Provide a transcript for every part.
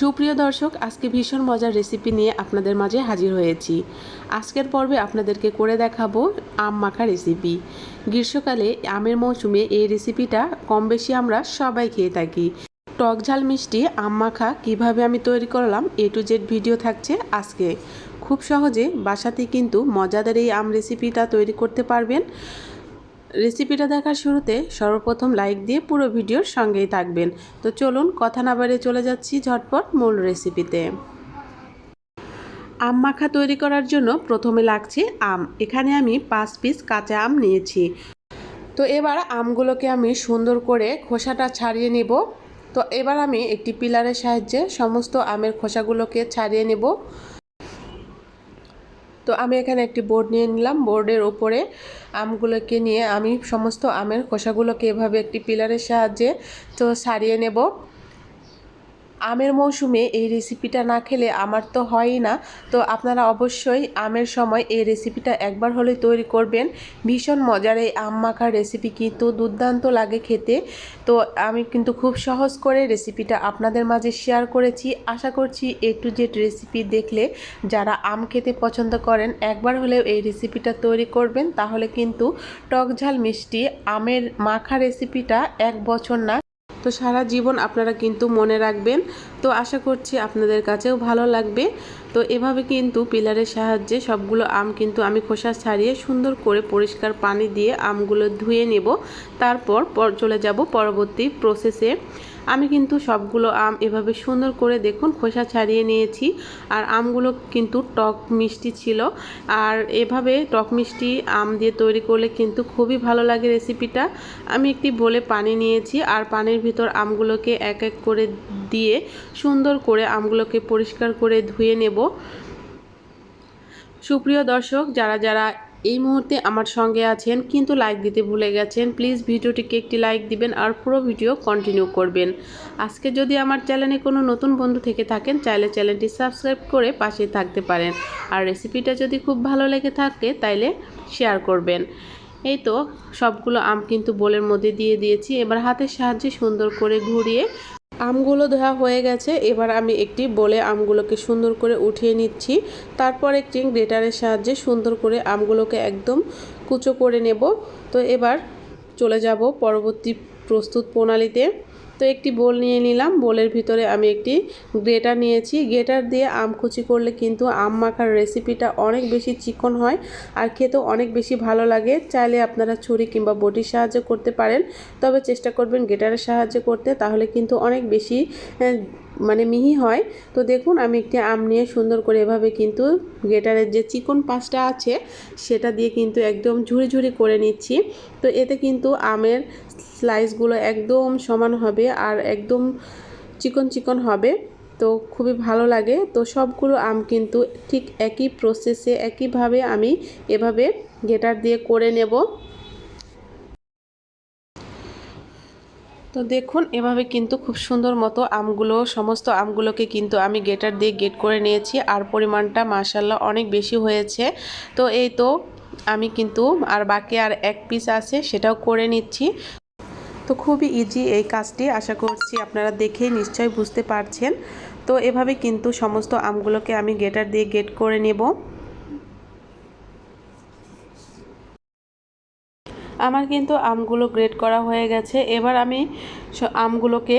সুপ্রিয় দর্শক, আজকে ভীষণ মজার রেসিপি নিয়ে আপনাদের মাঝে হাজির হয়েছি। আজকের পর্বে আপনাদেরকে করে দেখাবো আম মাখা রেসিপি গ্রীষ্মকালে আমের মৌসুমে এই রেসিপিটা কম বেশি আমরা সবাই খেয়ে থাকি। টক ঝাল মিষ্টি, আম মাখা কীভাবে আমি তৈরি করলাম এ টু জেড ভিডিও থাকছে আজকে। খুব সহজে বাসাতে কিন্তু মজাদার এই আম রেসিপিটা তৈরি করতে পারবেন। রেসিপিটা দেখার শুরুতে সর্বপ্রথম লাইক দিয়ে পুরো ভিডিওর সঙ্গেই থাকবেন। তো চলুন কথা না বাড়িয়ে চলে যাচ্ছি ঝটপট মূল রেসিপিতে আম মাখা তৈরি করার জন্য প্রথমে লাগছে আম। এখানে আমি পাঁচ পিস কাঁচা আম নিয়েছি। তো এবার আমগুলোকে আমি সুন্দর করে খোসাটা ছাড়িয়ে নেব। তো এবার আমি একটি পিলারের সাহায্যে সমস্ত আমের খোসাগুলোকে ছাড়িয়ে নেব। তো আমি এখানে একটি বোর্ড নিয়ে নিলাম। বোর্ডের ওপরে আমগুলোকে নিয়ে আমি সমস্ত আমের খোসাগুলোকে এভাবে একটি পিলারের সাহায্যে তো সারিয়ে নেব। আমের মৌসুমে এই রেসিপিটা না খেলে আমার তো হয়ই না। তো আপনারা অবশ্যই আমের সময় এই রেসিপিটা একবার হলে তৈরি করবেন। ভীষণ মজার এই আম মাখার রেসিপি কিন্তু দুর্দান্ত লাগে খেতে। তো আমি কিন্তু খুব সহজ করে রেসিপিটা আপনাদের মাঝে শেয়ার করেছি। আশা করছি এ টু জেড রেসিপি দেখলে যারা আম খেতে পছন্দ করেন, একবার হলেও এই রেসিপিটা তৈরি করবেন। তাহলে কিন্তু টক ঝাল মিষ্টি আমের মাখা রেসিপিটা এক বছর না তো সারা জীবন আপনারা কিন্তু মনে রাখবেন। তো আশা করছি আপনাদের কাছেও ভালো লাগবে। তো এভাবে কিন্তু পিলারের সাহায্যে সবগুলো আম কিন্তু আমি খোসা ছাড়িয়ে সুন্দর করে পরিষ্কার পানি দিয়ে আমগুলো ধুয়ে নেব। তারপর চলে যাব পরবর্তী প্রসেসে আমি কিন্তু সবগুলো আম এভাবে সুন্দর করে দেখুন খোসা ছাড়িয়ে নিয়েছি। আর আমগুলো কিন্তু টক মিষ্টি ছিল। আর এভাবে টক মিষ্টি আম দিয়ে তৈরি করলে কিন্তু খুবই ভালো লাগে রেসিপিটা আমি একটি বলে পানি নিয়েছি। আর পানির ভিতর আমগুলোকে এক এক করে দিয়ে সুন্দর করে আমগুলোকে পরিষ্কার করে ধুয়ে নেব। সুপ্রিয় দর্শক, যারা যারা এই মুহূর্তে আমার সঙ্গে আছেন, কিন্তু লাইক দিতে ভুলে গেছেন প্লিজ ভিডিওটিকে একটি লাইক দিবেন আর পুরো ভিডিও কন্টিনিউ করবেন। আজকে যদি আমার চ্যানেলে কোনো নতুন বন্ধু থেকে থাকেন, চাইলে চ্যানেলটি সাবস্ক্রাইব করে পাশে থাকতে পারেন। আর রেসিপিটা যদি খুব ভালো লেগে থাকে, তাইলে শেয়ার করবেন। এই তো, সবগুলো আম কিন্তু বোলের মধ্যে দিয়ে দিয়েছি। এবার হাতের সাহায্যে সুন্দর করে ঘুরিয়ে আমগুলো ধোয়া হয়ে গেছে। এবার আমি একটি বলে আমগুলোকে সুন্দর করে উঠিয়ে নিচ্ছি। তারপর একটি গ্রেটারের সাহায্যে সুন্দর করে আমগুলোকে একদম কুচো করে নেব। তো এবার চলে যাব পরবর্তী প্রস্তুত প্রণালীতে। তো একটি বোল নিয়ে নিলাম। বোলের ভিতরে আমি একটি গ্রেটার নিয়েছি। গ্রেটার দিয়ে আম কুচি করলে কিন্তু আম মাখার রেসিপিটা অনেক বেশি চিকন হয় আর খেতেও অনেক বেশি ভালো লাগে। চাইলে আপনারা ছুরি কিংবা বটির সাহায্যে করতে পারেন। তবে চেষ্টা করবেন গ্রেটারের সাহায্যে করতে। তাহলে কিন্তু অনেক বেশি মানে মিহি হয়। তো দেখুন, আমি একটি আম নিয়ে সুন্দর করে এভাবে কিন্তু গ্রেটারের যে চিকন পাশটা আছে, সেটা দিয়ে কিন্তু একদম ঝুড়ি ঝুড়ি করে নিচ্ছি। তো এতে কিন্তু আমের স্লাইসগুলো একদম সমান হবে আর একদম চিকন চিকন হবে। তো খুবই ভালো লাগে। তো সবগুলো আম কিন্তু ঠিক একই প্রসেসে একইভাবে আমি এভাবে গেটার দিয়ে করে নেব। তো দেখুন, এভাবে কিন্তু খুব সুন্দর মতো আমগুলো, সমস্ত আমগুলোকে কিন্তু আমি গেটার দিয়ে গেট করে নিয়েছি আর পরিমাণটা মাসাল্লাহ অনেক বেশি হয়েছে। তো এই তো আমি কিন্তু আর বাকি আর এক পিস আছে, সেটাও করে নিচ্ছি। তো খুবই ইজি এই কাজটি, আশা করছি আপনারা দেখেই নিশ্চয়ই বুঝতে পারছেন। তো এভাবে কিন্তু সমস্ত আমগুলোকে আমি গেটার দিয়ে গেট করে নেব। আমার কিন্তু আমগুলো গ্রেট করা হয়ে গেছে। এবার আমি আমগুলোকে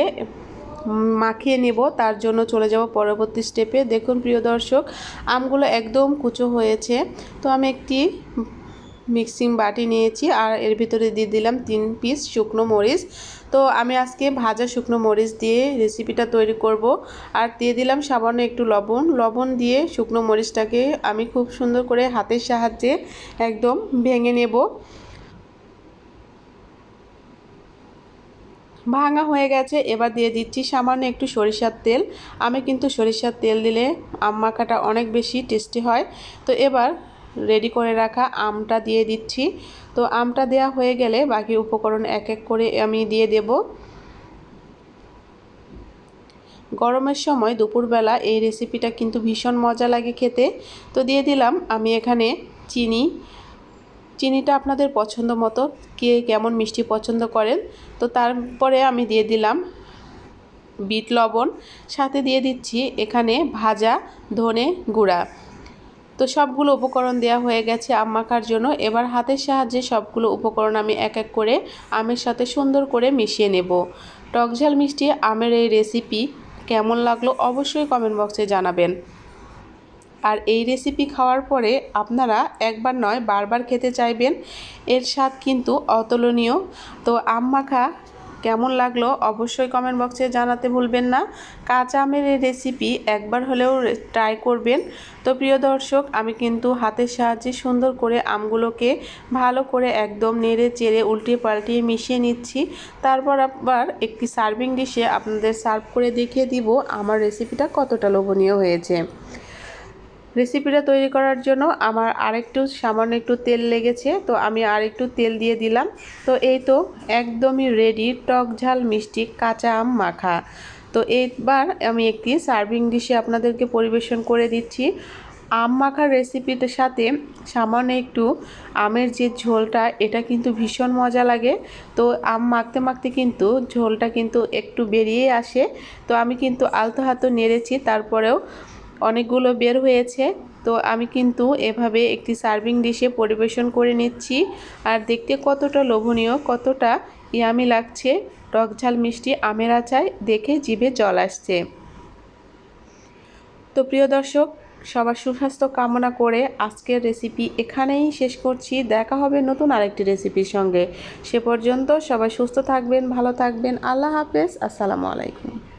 মাখিয়ে নেব, তার জন্য চলে যাব পরবর্তী স্টেপে। দেখুন প্রিয় দর্শক, আমগুলো একদম কুচো হয়েছে। তো আমি একটি মিক্সিং বাটি নিয়েছি আর এর ভিতরে দিয়ে দিলাম তিন পিস শুকনো মরিচ। তো আমি আজকে ভাজা শুকনো মরিচ দিয়ে রেসিপিটা তৈরি করব। আর দিয়ে দিলাম সামান্য একটু লবণ। লবণ দিয়ে শুকনো মরিচটাকে আমি খুব সুন্দর করে হাতের সাহায্যে একদম ভেঙে নেব। ভাঙা হয়ে গেছে। এবার দিয়ে দিচ্ছি সামান্য একটু সরিষার তেল। আমি কিন্তু সরিষার তেল দিলে আম মাখাটা অনেক বেশি টেস্টি হয়। তো এবার রেডি করে রাখা আমটা দিয়ে দিচ্ছি। তো আমটা দেয়া হয়ে গেলে বাকি উপকরণ এক এক করে আমি দিয়ে দেব। গরমের সময় দুপুরবেলা এই রেসিপিটা কিন্তু ভীষণ মজা লাগে খেতে। তো দিয়ে দিলাম আমি এখানে চিনি চিনিটা আপনাদের পছন্দ মতো, কে কেমন মিষ্টি পছন্দ করেন, তো তারপরে আমি দিয়ে দিলাম বিট লবণ, সাথে দিয়ে দিচ্ছি এখানে ভাজা ধনে গুঁড়া। তো সবগুলো উপকরণ দেওয়া হয়ে গেছে আম মাখার জন্য, এবার হাতের সাহায্যে সবগুলো উপকরণ আমি এক এক করে আমের সাথে সুন্দর করে মিশিয়ে নেব। টকঝাল মিষ্টি আমের এই রেসিপি কেমন লাগল অবশ্যই কমেন্ট বক্সে জানাবেন। আর এই রেসিপি খাওয়ার পরে আপনারা একবার নয়, বারবার খেতে চাইবেন। এর স্বাদ কিন্তু অতুলনীয়। তো আম মাখা কেমন লাগল অবশ্যই কমেন্ট বক্সে জানাতে ভুলবেন না। কাঁচা আমের এই রেসিপি একবার হলেও ট্রাই করবেন। তো প্রিয় দর্শক, আমি কিন্তু হাতের সাহায্যে সুন্দর করে আমগুলোকে ভালো করে একদম নেড়ে, চেড়ে উল্টিয়ে পাল্টিয়ে মিশিয়ে নিচ্ছি। তারপর আবার একটি সার্ভিং ডিশে আপনাদের সার্ভ করে দেখিয়ে দিব আমার রেসিপিটা কতটা লোভনীয় হয়েছে। রেসিপিটা তৈরি করার জন্য আমার আরেকটু সামান্য একটু তেল লেগেছে, তো আমি আরেকটু তেল দিয়ে দিলাম। তো এই তো একদমই রেডি টক ঝাল মিষ্টি কাঁচা আম মাখা। তো এইবার আমি একটি সার্ভিং ডিশে আপনাদেরকে পরিবেশন করে দিচ্ছি। আম মাখার রেসিপিটার সাথে সামান্য একটু আমের যে ঝোলটা, এটা কিন্তু ভীষণ মজা লাগে। তো আম মাখতে মাখতে কিন্তু ঝোলটা কিন্তু একটু বেরিয়ে আসে। তো আমি কিন্তু আলতো হাতো নেড়েছি, তারপরেও অনেকগুলো বের হয়েছে। তো আমি কিন্তু এভাবে একটি সার্ভিং ডিশে পরিবেশন করে নিচ্ছি। আর দেখতে কতটা লোভনীয়, কতটা ইয়ামি লাগছে। টক ঝাল মিষ্টি আমের আচায় দেখে জিভে জল আসছে। তো প্রিয় দর্শক, সবার সুস্বাস্থ্য কামনা করে আজকের রেসিপি এখানেই শেষ করছি। দেখা হবে নতুন আরেকটি রেসিপির সঙ্গে। সে পর্যন্ত সবাই সুস্থ থাকবেন, ভালো থাকবেন। আল্লাহ হাফেজ। আসসালামু আলাইকুম।